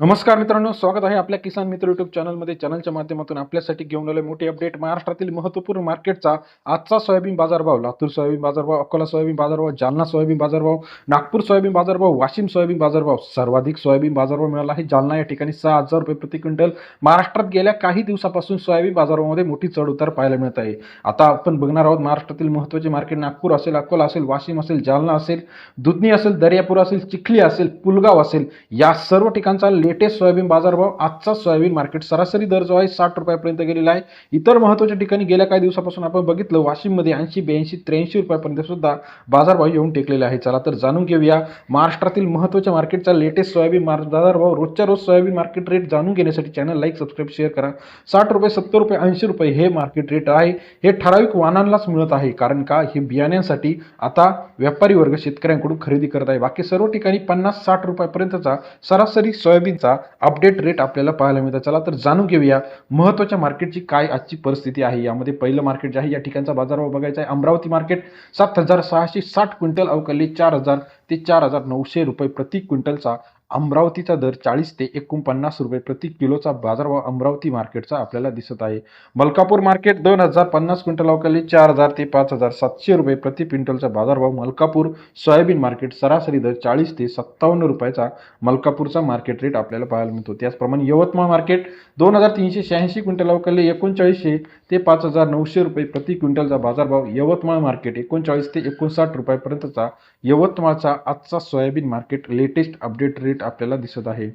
नमस्कार मित्रांनो स्वागत आहे आपल्या किसान मित्र युट्यूब चॅनलमध्ये. चॅनलच्या माध्यमातून आपल्यासाठी घेऊन आलोय मोठी अपडेट महाराष्ट्रातील महत्त्वपूर्ण मार्केटचा आजचा सोयाबीन बाजारभाव. लातूर सोयाबीन बाजारभाव अकोला सोयाबीन बाजारभाव जालना सोयाबीन बाजारभाव नागपूर सोयाबीन बाजारभाव वाशिम सोयाबीन बाजारभाव. सर्वाधिक सोयाबीन बाजारभाव मिळाला आहे जालना या ठिकाणी. सहा हजार रुपये प्रति क्विंटल. महाराष्ट्रात गेल्या काही दिवसापासून सोयाबीन बाजारामध्ये मोठी चढ उतार पाहायला मिळत आहे. आता आपण बघणार आहोत महाराष्ट्रातील महत्त्वाचे मार्केट. नागपूर असेल अकोला असेल वाशिम असेल जालना असेल दुधनी असेल दर्यापूर असेल चिखली असेल पुलगाव असेल या सर्व ठिकाणचा लेटेस्ट सोयाबीन बाजारभाव आजचा सोयाबीन मार्केट सरासरी दर जो आहे साठ रुपयापर्यंत गेलेला आहे. इतर महत्त्वाच्या ठिकाणी गेल्या काही दिवसापासून आपण बघितलं वाशिममध्ये ऐंशी ब्याऐंशी त्र्याऐंशी रुपयापर्यंत सुद्धा बाजारभाव येऊन टेकलेले आहे. चला तर जाणून घेऊया महाराष्ट्रातील महत्त्वाच्या मार्केटचा लेटेस्ट सोयाबीन मार बाजारभाव. रोजच्या रोज सोयाबीन मार्केट रेट जाणून घेण्यासाठी चॅनल लाईक सबस्क्राईब शेअर करा. साठ रुपये सत्तर रुपये ऐंशी रुपये हे मार्केट रेट आहे. हे ठराविक वाहनांनाच मिळत आहे. कारण का? हे बियाण्यांसाठी आता व्यापारी वर्ग शेतकऱ्यांकडून खरेदी करत आहे. बाकी सर्व ठिकाणी पन्नास साठ रुपयापर्यंतचा सरासरी सोयाबीन सोयाबीनचा अपडेट रेट आपल्याला पाहायला मिळतात चला तर जाणून घेऊया महत्त्वाच्या मार्केटची काय आजची परिस्थिती आहे. यामध्ये पहिलं मार्केट जे आहे या ठिकाणचा बाजारभाव बघायचा आहे. अमरावती मार्केट सात हजार सहाशे साठ क्विंटल अवकाली चार हजार ते चार हजार नऊशे रुपये प्रति क्विंटलचा अमरावतीचा दर चाळीस ते एकोणपन्नास रुपये प्रति किलोचा बाजारभाव अमरावती मार्केटचा आपल्याला दिसत आहे. मलकापूर मार्केट दोन हजार पन्नास क्विंटल अवकाली चार हजार ते पाच हजार सातशे रुपये प्रति क्विंटलचा बाजारभाव मलकापूर सोयाबीन मार्केट सरासरी दर चाळीस ते सत्तावन्न रुपयाचा मलकापूरचा मार्केट रेट आपल्याला पाहायला मिळतो. त्याचप्रमाणे यवतमाळ मार्केट दोन हजार तीनशे शहाऐंशी क्विंटल अवकाली एकोणचाळीसशे ते पाच हजार नऊशे रुपये प्रति क्विंटलचा बाजारभाव यवतमाळ मार्केट एकोणचाळीस ते एकोणसाठ रुपयापर्यंतचा यवतमाळचा आजचा soybean market latest update rate आपल्याला दिसत आहे.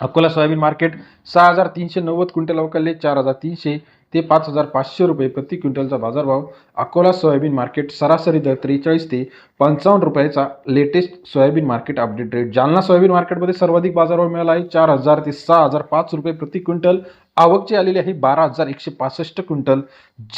अकोला सोयाबीन मार्केट सहा हजार तीनशे नव्वद क्विंटल अवकाले चार हजार तीनशे ते पाच हजार पाचशे रुपये प्रति क्विंटलचा बाजारभाव. अकोला सोयाबीन मार्केट सरासरी दर त्रेचाळीस ते पंचावन्न रुपयाचा latest soybean market update rate Jalna soybean मार्केटमध्ये सर्वाधिक बाजारभाव मिळाला आहे. चार हजार ते सहा हजार पाच रुपये प्रति क्विंटल. आवकची आलेली आहे बारा हजार एकशे पासष्ट क्विंटल.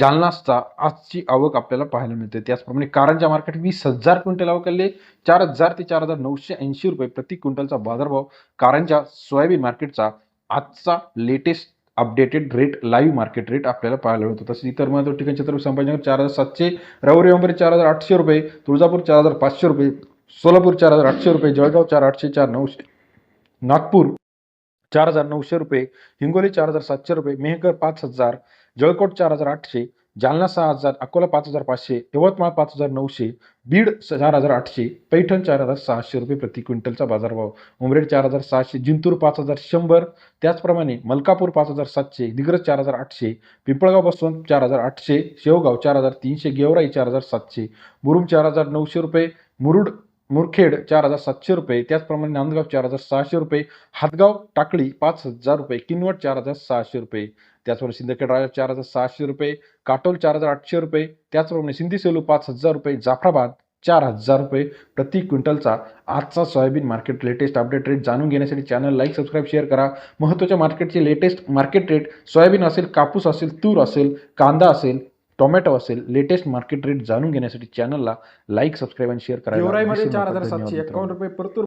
जालनाचा आजची आवक आपल्याला पाहायला मिळते. त्याचप्रमाणे कारंजा मार्केट वीस हजार क्विंटल आवकले चार हजार ते चार हजार नऊशे ऐंशी रुपये प्रति क्विंटलचा बाजारभाव. कारंजा सोयाबीन मार्केटचा आजचा latest updated rate live market rate आपल्याला पाहायला मिळतो. तसेच इतर महत्त्व ठिकाणी छत्रपती संभाजीनगर चार हजार सातशे रवरी अंबरी चार हजार आठशे रुपये तुळजापूर चार हजार पाचशे रुपये सोलापूर चार हजार आठशे रुपये जळगाव चार आठशे चार नऊशे नागपूर चार हजार नऊशे रुपये हिंगोली चार हजार सातशे रुपये मेहकर पाच हजार जळकोट चार हजार आठशे जालना सहा हजार अकोला पाच हजार पाचशे यवतमाळ पाच हजार नऊशे बीड चार हजार आठशे पैठण चार हजार सहाशे रुपये प्रति क्विंटलचा बाजारभाव. उमरेड चार हजार सहाशे जिंतूर पाच हजार शंभर त्याचप्रमाणे मलकापूर पाच हजार सातशे दिग्रज चार हजार आठशे पिंपळगाव बसवंत चार हजार आठशे शेवगाव चार हजार तीनशे गेवराई चार हजार सातशे मुरुम चार हजार नऊशे रुपये मुरुड मुरखेड चार हजार सातशे रुपये त्याचप्रमाणे नांदगाव चार हजार सहाशे रुपये हातगाव टाकळी पाच हजार रुपये किनवट चार हजार सहाशे रुपये त्याचप्रमाणे सिंदखेड राजा चार हजार सहाशे रुपये काटोल चार हजार आठशे रुपये त्याचप्रमाणे सिंधी सेलू पाच हजार रुपये जाफराबाद चार हजार रुपये प्रति क्विंटलचा आजचा soybean market latest update rate जाणून घेण्यासाठी चॅनल लाईक सबस्क्राईब शेअर करा. महत्त्वाच्या मार्केटचे लेटेस्ट मार्केट रेट सोयाबीन असेल कापूस असेल तूर असेल कांदा असेल टोमॅटो असेल लेटेस्ट मार्केट रेट जाणून घेण्यासाठी चॅनलला लाईक सबस्क्राईब आणि शेअर करा गेवराईमध्ये चार हजार सातशे एकावन्न रुपये परतूर